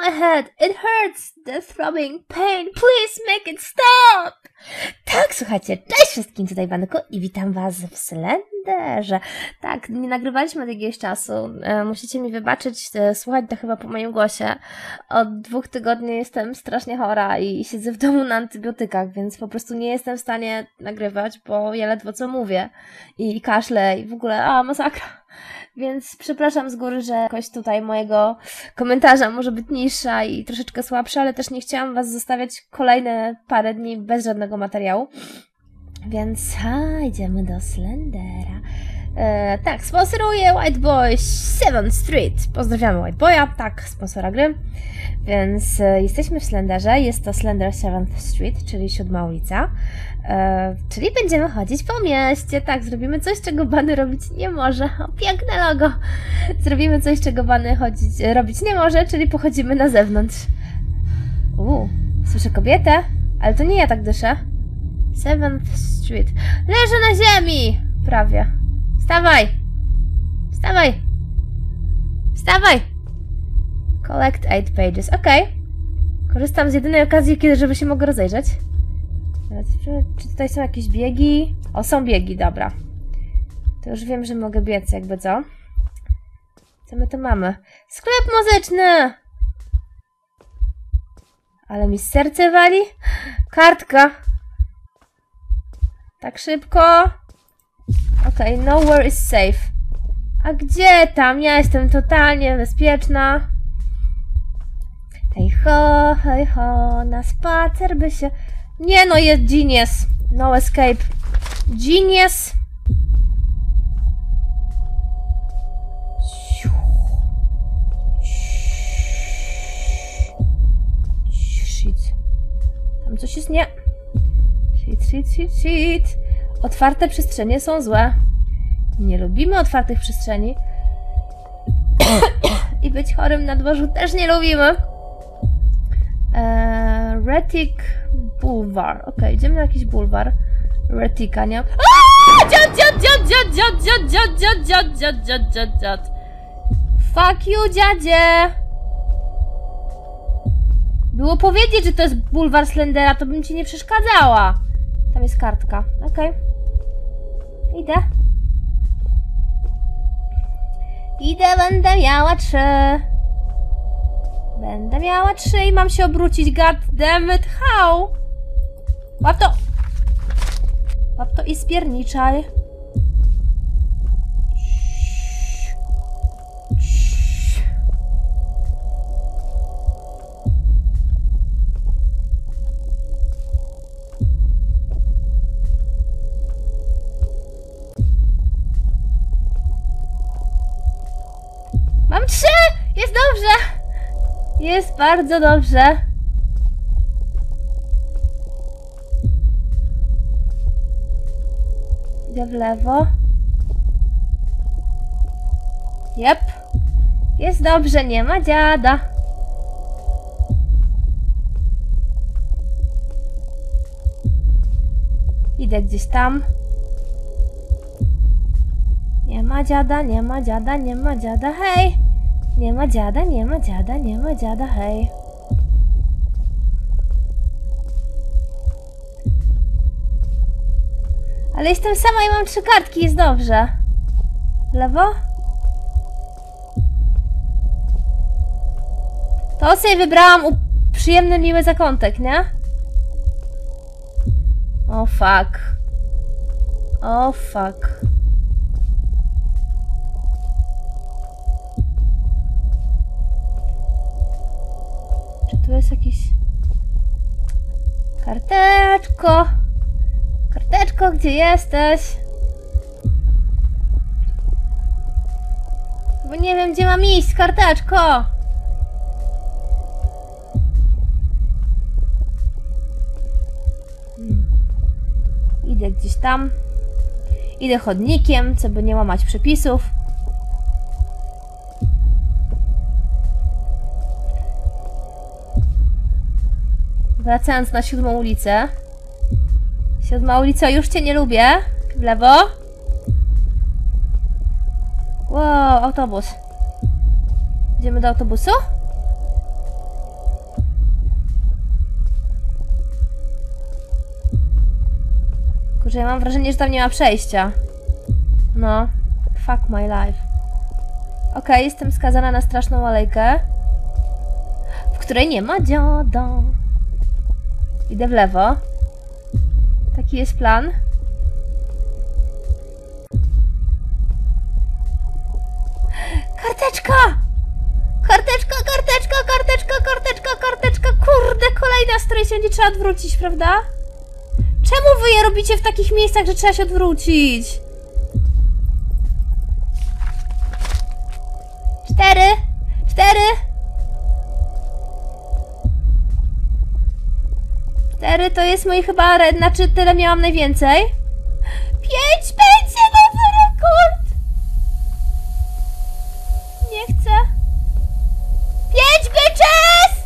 my head. It hurts. The throbbing pain. Please make it stop. Tak, słuchajcie, cześć wszystkim, tutaj Wanko i witam was w Slenderze. Tak, nie nagrywaliśmy od jakiegoś czasu. E, musicie mi wybaczyć, e, słuchać to chyba po moim głosie. Od dwóch tygodni jestem strasznie chora i siedzę w domu na antybiotykach, więc po prostu nie jestem w stanie nagrywać, bo ja ledwo co mówię. I, i i w ogóle, a masakra. Więc przepraszam z góry, że jakoś tutaj mojego komentarza może być niższa i troszeczkę słabsza, ale też nie chciałam Was zostawiać kolejne parę dni bez żadnego materiału. Więc a, idziemy do Slendera. E, tak, sponsoruje White Boy 7th Street. Pozdrawiamy White Boya, tak, sponsora gry. Więc e, jesteśmy w Slenderze. Jest to Slender 7th Street, czyli siódma ulica. E, czyli będziemy chodzić po mieście. Tak, zrobimy coś, czego Bany robić nie może. O, piękne logo! Zrobimy coś, czego Bany chodzić, robić nie może, czyli pochodzimy na zewnątrz. Uuu, słyszę kobietę, ale to nie ja tak dyszę. 7th Street. Leżę na ziemi! Prawie. Wstawaj! Wstawaj! Wstawaj! Collect 8 pages. Okej. Korzystam z jedynej okazji, kiedy żeby się mogę rozejrzeć. Czy, tutaj są jakieś biegi? O, są biegi, dobra. To już wiem, że mogę biec, jakby co. Co my tu mamy? Sklep muzyczny! Ale mi serce wali? Kartka! Tak szybko? Okej, okay, nowhere is safe. A gdzie tam? Ja jestem totalnie bezpieczna. Hej ho, hej ho, na spacer by się... Nie no, jest genius. No escape. Genius. Shit. Tam coś jest nie... Shit, shit, shit, shit. Otwarte przestrzenie są złe. Nie lubimy otwartych przestrzeni. I być chorym na dworzu też nie lubimy. Eee, Retic Boulevard. Ok, idziemy na jakiś bulwar. Retika, nie? Dziad, dziad, dziad, dziad, dziad, dziad, dziad, dziad, dziad, dziad, dziad, dziad. Fuck you, dziadzie! Było powiedzieć, że to jest bulwar Slendera, to bym ci nie przeszkadzała. Tam jest kartka. Okej. Okay. Idę. Idę, będę miała trzy. Będę miała trzy i mam się obrócić. God damn it, how? Łap to! Łap to i spierniczaj. Mam trzy! Jest dobrze! Jest bardzo dobrze. Idę w lewo. Jep. Jest dobrze, nie ma dziada. Idę gdzieś tam. Nie ma dziada, nie ma dziada, nie ma dziada, hej! Nie ma dziada, nie ma dziada, nie ma dziada, hej. Ale jestem sama i mam trzy kartki, jest dobrze. Lewo? To sobie wybrałam u... przyjemny, miły zakątek, nie? O oh, fuck. O oh, fuck. Tu jest jakiś... Karteczko! Karteczko, gdzie jesteś? Bo nie wiem, gdzie mam iść, karteczko! Hmm. Idę gdzieś tam. Idę chodnikiem, co by nie łamać przepisów. Wracając na siódmą ulicę. Siódma ulica, już cię nie lubię. W lewo. Wow, autobus. Idziemy do autobusu? Kurczę, ja mam wrażenie, że tam nie ma przejścia. No. Fuck my life. Okej, okay, jestem skazana na straszną alejkę, w której nie ma dziada. Idę w lewo. Taki jest plan. Karteczka! Karteczka, karteczka, karteczka, karteczka, karteczka. Kurde, kolejna, z której się będzie trzeba odwrócić, prawda? Czemu wy je robicie w takich miejscach, że trzeba się odwrócić? Cztery, cztery. Cztery to jest mój chyba, re- znaczy tyle miałam najwięcej. Pięć będzie nowy rekord! Nie chcę. Pięć bitches!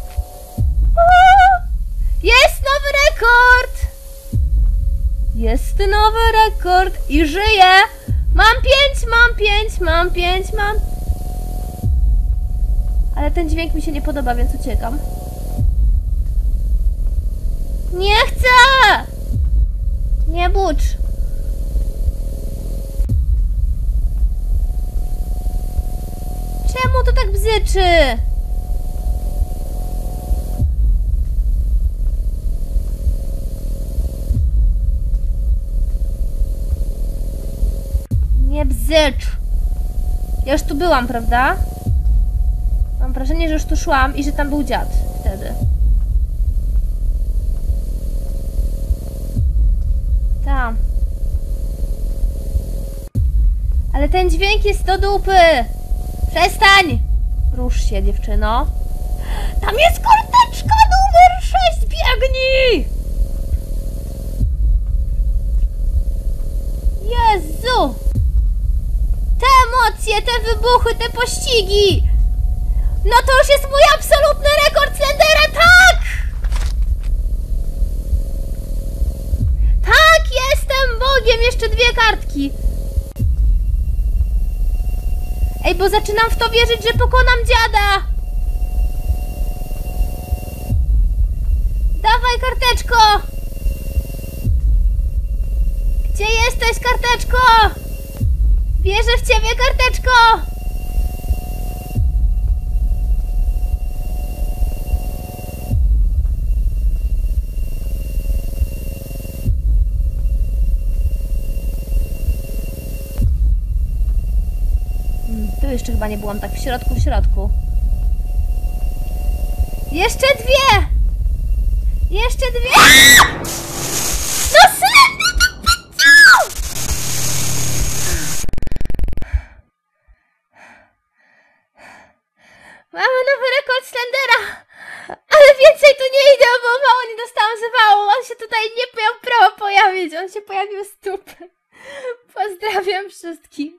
Jest nowy rekord! Jest nowy rekord i żyję! Mam pięć, mam pięć, mam pięć, mam... Ale ten dźwięk mi się nie podoba, więc uciekam. Nie chcę! Nie bucz. Czemu to tak bzyczy? Nie bzycz. Ja już tu byłam, prawda? Mam wrażenie, że już tu szłam i że tam był dziad wtedy. Ale ten dźwięk jest do dupy! Przestań! Rusz się, dziewczyno. Tam jest karteczka numer 6, biegnij! Jezu! Te emocje, te wybuchy, te pościgi! No to już jest mój absolutny rekord Slendera, tak! Tak, jestem Bogiem! Jeszcze dwie kartki. Ej, bo zaczynam w to wierzyć, że pokonam dziada! Dawaj, karteczko! Gdzie jesteś, karteczko? Wierzę w ciebie, karteczko! Chyba nie byłam tak w środku, w środku. Jeszcze dwie! Jeszcze dwie! No Slender to powiedział! Mamy nowy rekord Slendera! Ale więcej tu nie idę, bo mało nie dostałam zawału. On się tutaj nie miał prawa pojawić. On się pojawił z. Pozdrawiam wszystkich.